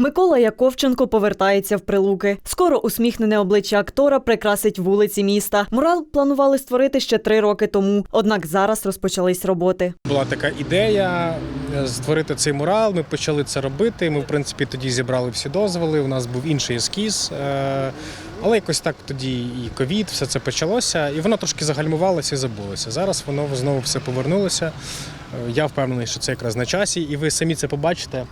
Микола Яковченко повертається в Прилуки. Скоро усміхнене обличчя актора прикрасить вулиці міста. Мурал планували створити ще три роки тому. Однак зараз розпочались роботи. Була така ідея е, створити цей мурал. Ми почали це робити. Ми, в принципі, тоді зібрали всі дозволи. У нас був інший ескіз. е, Але якось так тоді і ковід, все це почалося, і воно трошки загальмувалося і забулося. Зараз воно знову все повернулося. Е, Я впевнений, що це якраз на часі, і ви самі це побачите.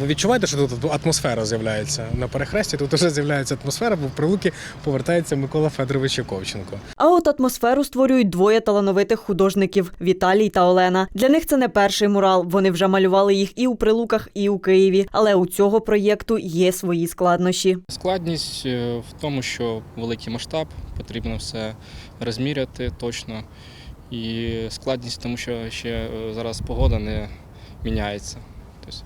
Ви відчуваєте, що тут атмосфера з'являється на перехресті? Тут вже з'являється атмосфера, бо в прилуки повертається Микола Федорович Яковченко. А от атмосферу створюють двоє талановитих художників Віталій та Олена. Для них це не перший мурал. Вони вже малювали їх і у Прилуках, і у Києві. Але у цього проєкту є свої складнощі. Складність е, в тому, що великий масштаб, потрібно все розміряти точно. І складність тому, що ще е, зараз погода не міняється. Тобто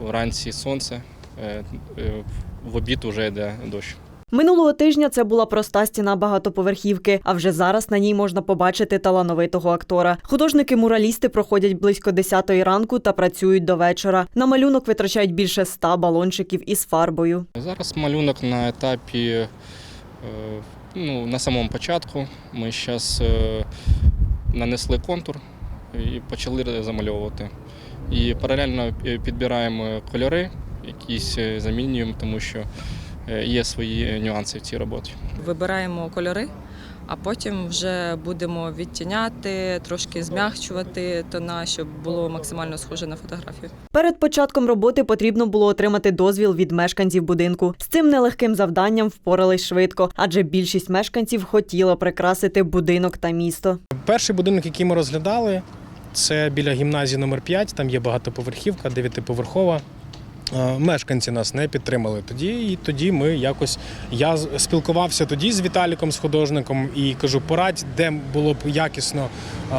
вранці сонце, е, е, в обід вже йде дощ. Минулого тижня це була проста стіна багатоповерхівки, а вже зараз на ній можна побачити талановитого актора. Художники-муралісти проходять близько 10 ранку та працюють до вечора. На малюнок витрачають більше 100 балончиків із фарбою. Зараз малюнок на етапі, е, ну, на самому початку. Ми зараз нанесли контур і почали замальовувати. І паралельно е, підбираємо кольори, якісь е, замінюємо, тому що е, є свої нюанси в цій роботі. Вибираємо кольори, а потім вже будемо відтіняти, трошки змягчувати тона, щоб було максимально схоже на фотографію. Перед початком роботи потрібно було отримати дозвіл від мешканців будинку. З цим нелегким завданням впорались швидко, адже більшість мешканців хотіла прикрасити будинок та місто. Перший будинок, який ми розглядали, це біля гімназії номер 5 Там є багатоповерхівка, дев'ятиповерхова. Е, Мешканці нас не підтримали тоді, і тоді ми якось я спілкувався тоді з Віталіком, з художником, і кажу, порадь, де було б якісно е,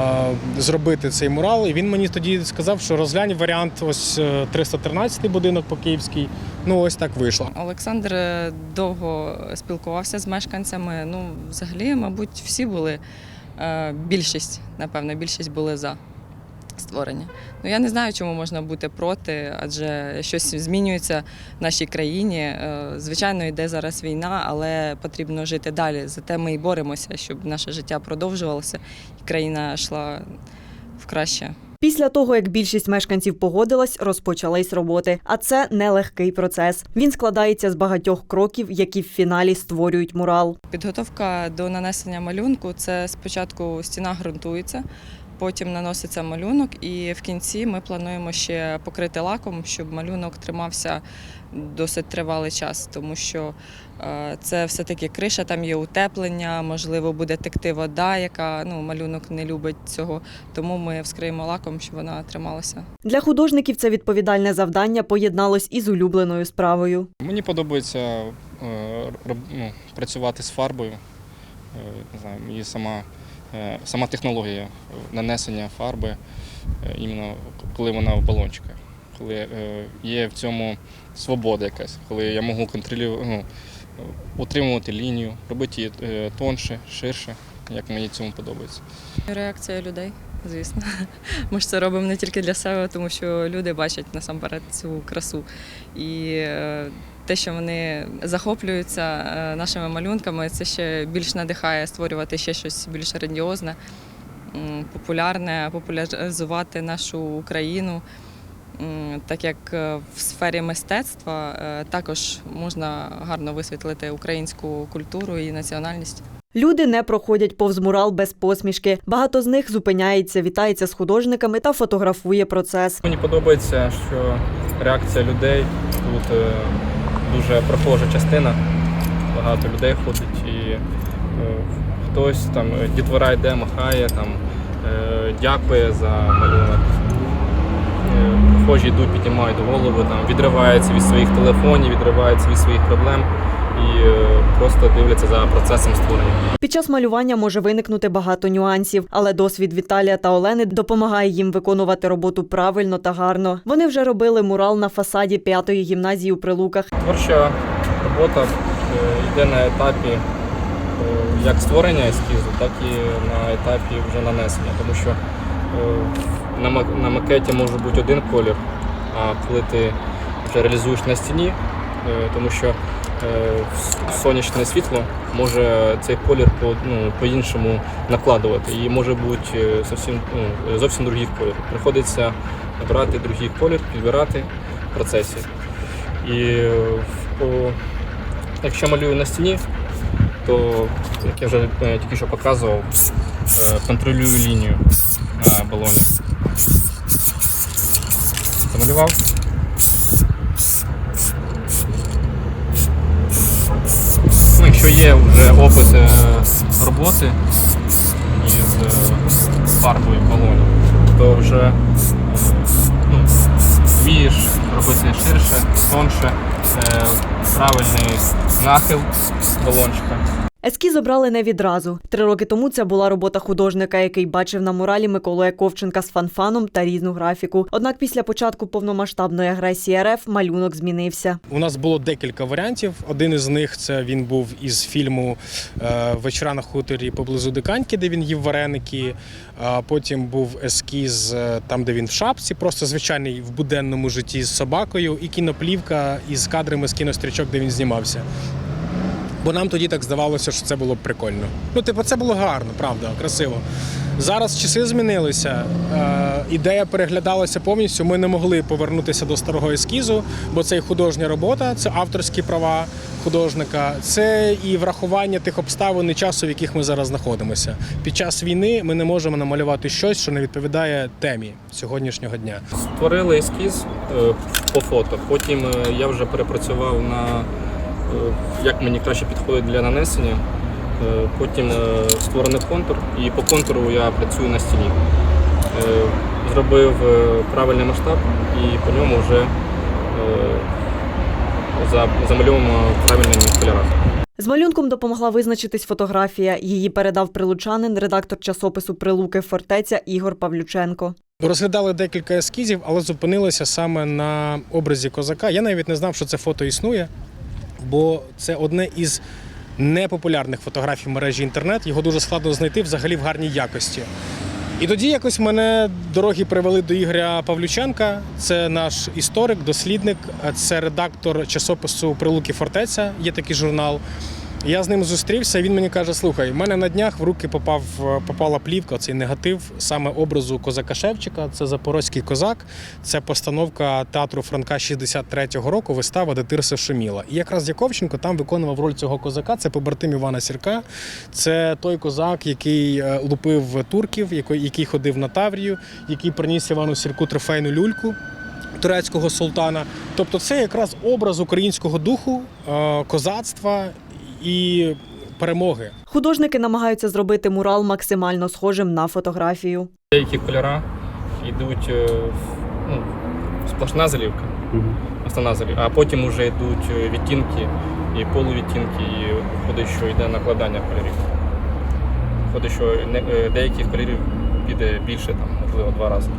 зробити цей мурал. І він мені тоді сказав, що розглянь варіант ось е, 313 будинок по київській. Ну ось так вийшло. Олександр е, довго спілкувався з мешканцями. Ну, взагалі, мабуть, всі були е, більшість, напевно, більшість були за створення. Ну я не знаю, чому можна бути проти, адже щось змінюється в нашій країні. Е, Звичайно, йде зараз війна, але потрібно жити далі. Зате ми і боремося, щоб наше життя продовжувалося і країна йшла в краще. Після того, як більшість мешканців погодилась, розпочались роботи. А це нелегкий процес. Він складається з багатьох кроків, які в фіналі створюють мурал. Підготовка до нанесення малюнку це спочатку стіна ґрунтується, потім наноситься малюнок, і в кінці ми плануємо ще покрити лаком, щоб малюнок тримався досить тривалий час, тому що е, це все-таки криша, там є утеплення, можливо, буде текти вода, яка ну, малюнок не любить цього. Тому ми вскриємо лаком, щоб вона трималася. Для художників це відповідальне завдання поєдналось із улюбленою справою. Мені подобається е, ну, працювати з фарбою. Е, Не знаю, мені сама, сама технологія нанесення фарби, е, іменно коли вона в балончиках, коли е, є в цьому свобода якась, коли я можу контролювати, ну, утримувати лінію, робити її е, тонше, ширше, як мені цьому подобається. Реакція людей, звісно. Ми ж це робимо не тільки для себе, тому що люди бачать насамперед цю красу. І е, те, що вони захоплюються е, нашими малюнками, це ще більш надихає створювати ще щось більш грандіозне, популярне, популяризувати нашу Україну. Так як е, в сфері мистецтва е, також можна гарно висвітлити українську культуру і національність. Люди не проходять повз мурал без посмішки. Багато з них зупиняється, вітається з художниками та фотографує процес. Мені подобається, що реакція людей тут дуже прохожа частина. Багато людей ходить і е, хтось там е, дітвора йде, махає, там, е, дякує за малюнок. Прохожі йдуть, піднімають голову, там, відриваються від своїх телефонів, відриваються від своїх проблем і е, просто дивляться за процесом створення. Під час малювання може виникнути багато нюансів, але досвід Віталія та Олени допомагає їм виконувати роботу правильно та гарно. Вони вже робили мурал на фасаді п'ятої гімназії у Прилуках. Творча робота е, йде на етапі е, як створення ескізу, так і на етапі вже нанесення, тому що на ма- макеті може бути один колір, а коли ти вже реалізуєш на стіні, тому що сонячне світло може цей колір по, ну, по-іншому накладувати. І може бути е, зовсім, ну, зовсім другий колір. Приходиться брати другий колір, підбирати в процесі. І е, по, якщо малюю на стіні, то, як я вже е, тільки що показував, е, контролюю лінію балоні. Замалював. Опит роботи із е, фарбою в балоні, то вже е, ну, вмієш робити ширше, тонше, е, правильний нахил балончика. Ескіз обрали не відразу. Три роки тому це була робота художника, який бачив на муралі Миколу Яковченка з фанфаном та різну графіку. Однак після початку повномасштабної агресії РФ малюнок змінився. У нас було декілька варіантів. Один із них це він був із фільму е, Вечора на хуторі поблизу Диканьки, де він їв вареники. А потім був ескіз е, там, де він в шапці, просто звичайний в буденному житті з собакою, і кіноплівка із кадрами з кінострічок, де він знімався. Бо нам тоді так здавалося, що це було б прикольно. Ну, типу, це було гарно, правда, красиво. Зараз часи змінилися. Е, ідея переглядалася повністю. Ми не могли повернутися до старого ескізу, бо це і художня робота, це авторські права художника, це і врахування тих обставин і часу, в яких ми зараз знаходимося. Під час війни ми не можемо намалювати щось, що не відповідає темі сьогоднішнього дня. Створили ескіз е, по фото. Потім е, я вже перепрацював на як мені краще підходить для нанесення. Е, Потім е, створений контур, і по контуру я працюю на стіні. Е, Зробив е, правильний масштаб і по ньому вже е, за- замальовуємо в правильними кольорах. З малюнком допомогла визначитись фотографія. Її передав прилучанин, редактор часопису Прилуки Фортеця Ігор Павлюченко. Розглядали декілька ескізів, але зупинилися саме на образі козака. Я навіть не знав, що це фото існує, бо це одне із непопулярних фотографій в мережі інтернет. Його дуже складно знайти взагалі в гарній якості. І тоді якось мене дороги привели до Ігоря Павлюченка. Це наш історик, дослідник, це редактор часопису Прилуки Фортеця. Є такий журнал. Я з ним зустрівся, він мені каже: слухай, в мене на днях в руки попав, попала плівка, цей негатив саме образу козака Шевчика. Це Запорозький козак, це постановка театру Франка 63-го року, вистава де Тирса шуміла. І якраз Яковченко там виконував роль цього козака. Це побратим Івана Сірка. Це той козак, який е, лупив турків, який ходив на Таврію, який приніс Івану Сірку трофейну люльку. Турецького султана, тобто це якраз образ українського духу, е, козацтва і перемоги. Художники намагаються зробити мурал максимально схожим на фотографію. Деякі кольори йдуть е, ну, сплошна заливка, основна заливка, а потім вже йдуть е, відтінки і полувідтінки, і виходить, що йде накладання кольорів. Виходить, що е, деяких кольорів піде більше, там, можливо, два рази.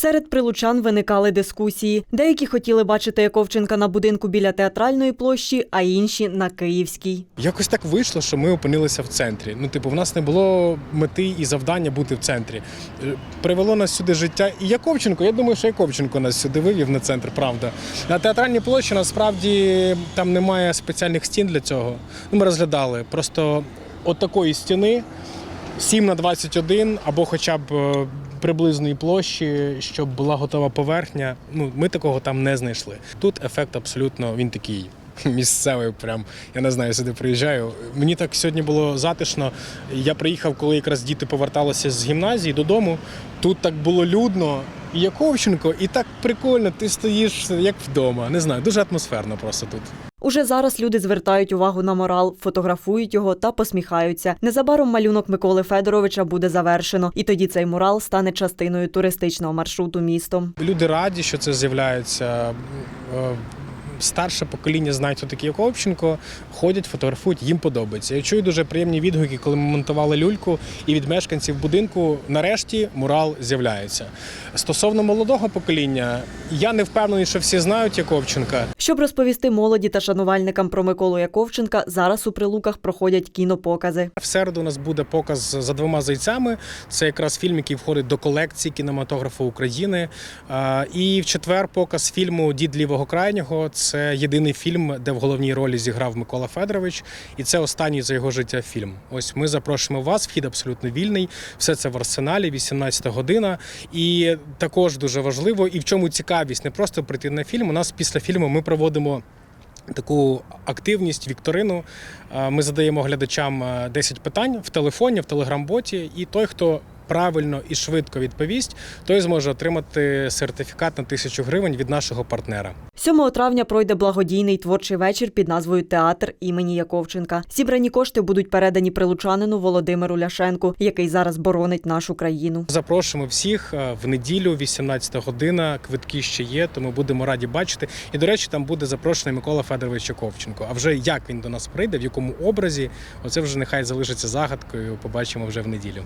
Серед прилучан виникали дискусії. Деякі хотіли бачити Яковченка на будинку біля театральної площі, а інші на Київській. Якось так вийшло, що ми опинилися в центрі. Ну, типу, в нас не було мети і завдання бути в центрі. Е, Привело нас сюди життя. І Яковченко, я думаю, що Яковченко нас сюди вивів на центр, правда. На театральній площі насправді там немає спеціальних стін для цього. Ну, ми розглядали просто от такої стіни. 7 на 21 або хоча б е, приблизної площі, щоб була готова поверхня. Ну, ми такого там не знайшли. Тут ефект абсолютно він такий місцевий. Прям я не знаю, сюди приїжджаю. Мені так сьогодні було затишно. Я приїхав, коли якраз діти поверталися з гімназії додому. Тут так було людно. І Яковченко, і так прикольно, ти стоїш як вдома. Не знаю, дуже атмосферно просто тут. Уже зараз люди звертають увагу на морал, фотографують його та посміхаються. Незабаром малюнок Миколи Федоровича буде завершено, і тоді цей мурал стане частиною туристичного маршруту містом. Люди раді, що це з'являється. Е, Старше покоління знають, хто такий Яковченко, ходять, фотографують, їм подобається. Я чую дуже приємні відгуки, коли ми монтували люльку, і від мешканців будинку нарешті мурал з'являється. Стосовно молодого покоління, я не впевнений, що всі знають Яковченка. Щоб розповісти молоді та шанувальникам про Миколу Яковченка, зараз у прилуках проходять кінопокази. В середу у нас буде показ за двома зайцями. Це якраз фільм, який входить до колекції кінематографу України. І в четвер показ фільму Дід лівого крайнього. Це єдиний фільм, де в головній ролі зіграв Микола Федорович, і це останній за його життя фільм. Ось ми запрошуємо вас. Вхід абсолютно вільний. Все це в арсеналі, 18 година. І також дуже важливо, і в чому цікавість не просто прийти на фільм. У нас після фільму ми проводимо. Таку активність, вікторину. Е, Ми задаємо глядачам е, 10 питань в телефоні, в телеграм-боті, і той, хто правильно і швидко відповість, той зможе отримати сертифікат на тисячу гривень від нашого партнера. 7 травня пройде благодійний творчий вечір під назвою Театр імені Яковченка. Зібрані кошти будуть передані прилучанину Володимиру Ляшенку, який зараз боронить нашу країну. Запрошуємо всіх е, в неділю, 18 година. Квитки ще є, тому будемо раді бачити. І до речі, там буде запрошений Микола Федорович Яковченко. А вже як він до нас прийде, в якому образі, оце вже нехай залишиться загадкою. Побачимо вже в неділю.